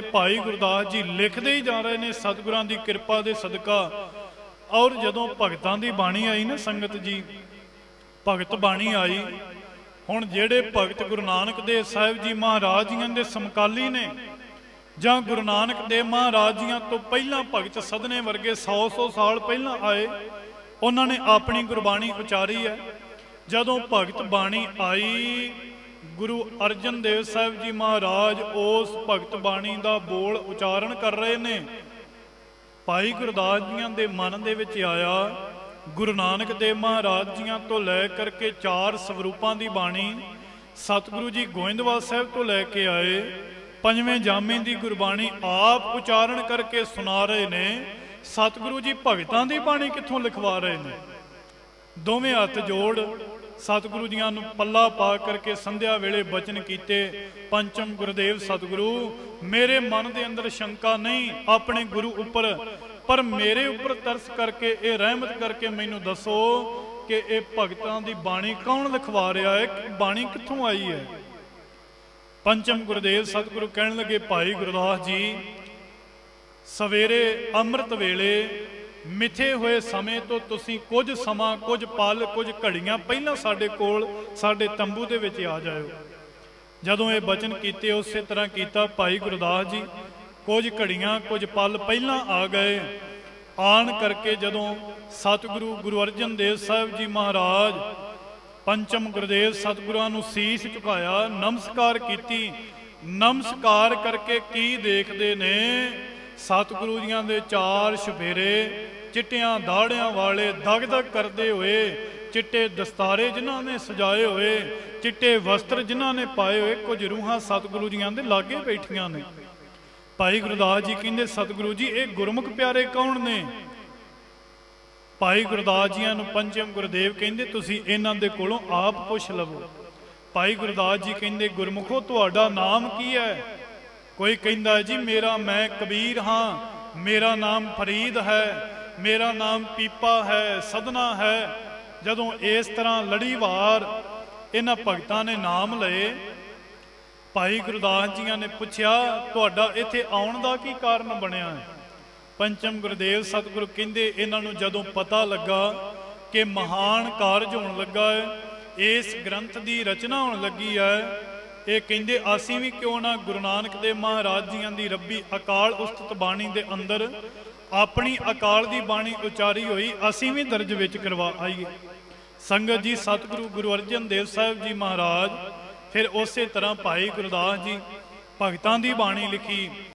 ਭਾਈ ਗੁਰਦਾਸ ਜੀ ਲਿਖਦੇ ਹੀ ਜਾ ਰਹੇ ਨੇ ਸਤਿਗੁਰਾਂ ਦੀ ਕਿਰਪਾ ਦੇ ਸਦਕਾ। ਔਰ ਜਦੋਂ ਭਗਤਾਂ ਦੀ ਬਾਣੀ ਆਈ ਨਾ ਸੰਗਤ ਜੀ, ਭਗਤ ਬਾਣੀ ਆਈ, ਹੁਣ ਜਿਹੜੇ ਭਗਤ ਗੁਰੂ ਨਾਨਕ ਦੇਵ ਸਾਹਿਬ ਜੀ ਮਹਾਰਾਜ ਜੀਆਂ ਦੇ ਸਮਕਾਲੀ ਨੇ, ਜਾਂ ਗੁਰੂ ਨਾਨਕ ਦੇਵ ਮਹਾਰਾਜ ਜੀਆਂ ਤੋਂ ਪਹਿਲਾਂ ਭਗਤ ਸਦਨੇ ਵਰਗੇ 100-100 ਸਾਲ ਪਹਿਲਾਂ ਆਏ, ਉਹਨਾਂ ਨੇ ਆਪਣੀ ਗੁਰਬਾਣੀ ਉਚਾਰੀ ਹੈ। ਜਦੋਂ ਭਗਤ ਬਾਣੀ ਆਈ ਗੁਰੂ ਅਰਜਨ ਦੇਵ ਸਾਹਿਬ ਜੀ ਮਹਾਰਾਜ ਉਸ ਭਗਤ ਬਾਣੀ ਦਾ ਬੋਲ ਉਚਾਰਨ ਕਰ ਰਹੇ ਨੇ। ਭਾਈ ਗੁਰਦਾਸ ਜੀਆਂ ਦੇ ਮਨ ਦੇ ਵਿੱਚ ਆਇਆ, ਗੁਰੂ ਨਾਨਕ ਦੇਵ ਮਹਾਰਾਜ ਜੀਆਂ ਤੋਂ ਲੈ ਕਰਕੇ ਚਾਰ ਸਵਰੂਪਾਂ ਦੀ ਬਾਣੀ, ਸਤਿਗੁਰੂ ਜੀ ਗੋਇੰਦਵਾਲ ਸਾਹਿਬ ਤੋਂ ਲੈ ਕੇ ਆਏ, ਪੰਜਵੇਂ ਜਾਮੇ ਦੀ ਗੁਰਬਾਣੀ ਆਪ ਉਚਾਰਨ ਕਰਕੇ ਸੁਣਾ ਰਹੇ ਨੇ, ਸਤਿਗੁਰੂ ਜੀ ਭਗਤਾਂ ਦੀ ਬਾਣੀ ਕਿੱਥੋਂ ਲਿਖਵਾ ਰਹੇ ਨੇ। ਦੋਵੇਂ ਹੱਥ ਜੋੜ ਸਤਿਗੁਰੂ ਜੀਆਂ ਨੂੰ ਪੱਲਾ ਪਾ ਕਰਕੇ ਸੰਧਿਆ ਵੇਲੇ ਬਚਨ ਕੀਤੇ। ਪੰਚਮ ਗੁਰਦੇਵ ਸਤਿਗੁਰੂ, ਮੇਰੇ ਮਨ ਦੇ ਅੰਦਰ ਸ਼ੰਕਾ ਨਹੀਂ, ਆਪਣੇ ਗੁਰੂ ਉੱਪਰ। ਪਰ ਮੇਰੇ ਉੱਪਰ ਤਰਸ ਕਰਕੇ, ਇਹ ਰਹਿਮਤ ਕਰਕੇ ਮੈਨੂੰ ਦੱਸੋ ਕਿ ਇਹ ਭਗਤਾਂ ਦੀ ਬਾਣੀ ਕੌਣ ਲਿਖਵਾ ਰਿਹਾ ਹੈ ਬਾਣੀ ਕਿੱਥੋਂ ਆਈ ਹੈ? ਪੰਚਮ ਗੁਰਦੇਵ ਸਤਿਗੁਰੂ ਕਹਿਣ ਲੱਗੇ, ਭਾਈ ਗੁਰਦਾਸ ਜੀ, ਸਵੇਰੇ ਅੰਮ੍ਰਿਤ ਵੇਲੇ ਮਿੱਥੇ ਹੋਏ ਸਮੇਂ ਤੋਂ ਤੁਸੀਂ ਕੁਝ ਸਮਾਂ, ਕੁਝ ਪਲ, ਕੁਝ ਘੜੀਆਂ ਪਹਿਲਾਂ ਸਾਡੇ ਕੋਲ, ਸਾਡੇ ਤੰਬੂ ਦੇ ਵਿੱਚ ਆ ਜਾਇਓ। ਜਦੋਂ ਇਹ ਬਚਨ ਕੀਤੇ, ਉਸੇ ਤਰ੍ਹਾਂ ਕੀਤਾ, ਭਾਈ ਗੁਰਦਾਸ ਜੀ, ਕੁਝ ਘੜੀਆਂ, ਕੁਝ ਪਲ ਪਹਿਲਾਂ ਆ ਗਏ। ਆਣ ਕਰਕੇ ਜਦੋਂ ਸਤਿਗੁਰੂ ਗੁਰੂ ਅਰਜਨ ਦੇਵ ਸਾਹਿਬ ਜੀ ਮਹਾਰਾਜ ਪੰਚਮ ਗੁਰਦੇਵ ਸਤਿਗੁਰਾਂ ਨੂੰ ਸੀਸ ਝੁਕਾਇਆ, ਨਮਸਕਾਰ ਕੀਤੀ, ਨਮਸਕਾਰ ਕਰਕੇ ਕੀ ਦੇਖਦੇ ਨੇ? ਸਤਿਗੁਰੂ ਜੀਆਂ ਦੇ ਚਾਰ ਸ਼ਫੇਰੇ ਚਿੱਟਿਆਂ ਦਾੜਿਆਂ ਵਾਲੇ ਦਗਦਗ ਕਰਦੇ ਹੋਏ, ਚਿੱਟੇ ਦਸਤਾਰੇ ਜਿਨ੍ਹਾਂ ਨੇ ਸਜਾਏ ਹੋਏ, ਚਿੱਟੇ ਵਸਤਰ ਜਿਨ੍ਹਾਂ ਨੇ ਪਾਏ ਹੋਏ, ਕੁਝ ਰੂਹਾਂ ਸਤਿਗੁਰੂ ਜੀਆਂ ਦੇ ਲਾਗੇ ਬੈਠੀਆਂ ਨੇ। ਭਾਈ ਗੁਰਦਾਸ ਜੀ ਕਹਿੰਦੇ, ਸਤਿਗੁਰੂ ਜੀ, ਇਹ ਗੁਰਮੁਖ ਪਿਆਰੇ ਕੌਣ ਨੇ? ਭਾਈ ਗੁਰਦਾਸ ਜੀਆਂ ਨੂੰ ਪੰਚਮ ਗੁਰਦੇਵ ਕਹਿੰਦੇ, ਤੁਸੀਂ ਇਹਨਾਂ ਦੇ ਕੋਲੋਂ ਆਪ ਪੁੱਛ ਲਵੋ। ਭਾਈ ਗੁਰਦਾਸ ਜੀ ਕਹਿੰਦੇ, ਗੁਰਮੁਖੋ, ਤੁਹਾਡਾ ਨਾਮ ਕੀ ਹੈ? ਕੋਈ ਕਹਿੰਦਾ ਜੀ, ਮੇਰਾ ਮੈਂ ਕਬੀਰ ਹਾਂ, ਮੇਰਾ ਨਾਮ ਫਰੀਦ ਹੈ, ਮੇਰਾ ਨਾਮ ਪੀਪਾ ਹੈ, ਸਦਨਾ ਹੈ। ਜਦੋਂ ਇਸ ਤਰ੍ਹਾਂ ਲੜੀਵਾਰ ਇਹਨਾਂ ਭਗਤਾਂ ਨੇ ਨਾਮ ਲਏ, ਭਾਈ ਗੁਰਦਾਸ ਜੀਆਂ ਨੇ ਪੁੱਛਿਆ, ਤੁਹਾਡਾ ਇੱਥੇ ਆਉਣ ਦਾ ਕੀ ਕਾਰਨ ਬਣਿਆ ਹੈ? ਪੰਚਮ ਗੁਰਦੇਵ ਸਤਿਗੁਰੂ ਕਹਿੰਦੇ, ਇਹਨਾਂ ਨੂੰ ਜਦੋਂ ਪਤਾ ਲੱਗਾ ਕਿ ਮਹਾਨ ਕਾਰਜ ਹੋਣ ਲੱਗਾ ਹੈ, ਇਸ ਗ੍ਰੰਥ ਦੀ ਰਚਨਾ ਹੋਣ ਲੱਗੀ ਹੈ ਇਹ ਕਹਿੰਦੇ, ਅਸੀਂ ਵੀ ਕਿਉਂ ਨਾ ਗੁਰੂ ਨਾਨਕ ਦੇਵ ਮਹਾਰਾਜ ਜੀਆਂ ਦੀ ਰੱਬੀ ਅਕਾਲ ਉਸਤਤ ਬਾਣੀ ਦੇ ਅੰਦਰ ਆਪਣੀ ਅਕਾਲ ਦੀ ਬਾਣੀ ਉਚਾਰੀ ਹੋਈ, ਅਸੀਂ ਵੀ ਦਰਜ ਵਿੱਚ ਕਰਵਾ ਆਈਏ। ਸੰਗਤ ਜੀ, ਸਤਿਗੁਰੂ ਗੁਰੂ ਅਰਜਨ ਦੇਵ ਸਾਹਿਬ ਜੀ ਮਹਾਰਾਜ, ਫਿਰ ਉਸੇ ਤਰ੍ਹਾਂ ਭਾਈ ਗੁਰਦਾਸ ਜੀ ਭਗਤਾਂ ਦੀ ਬਾਣੀ ਲਿਖੀ।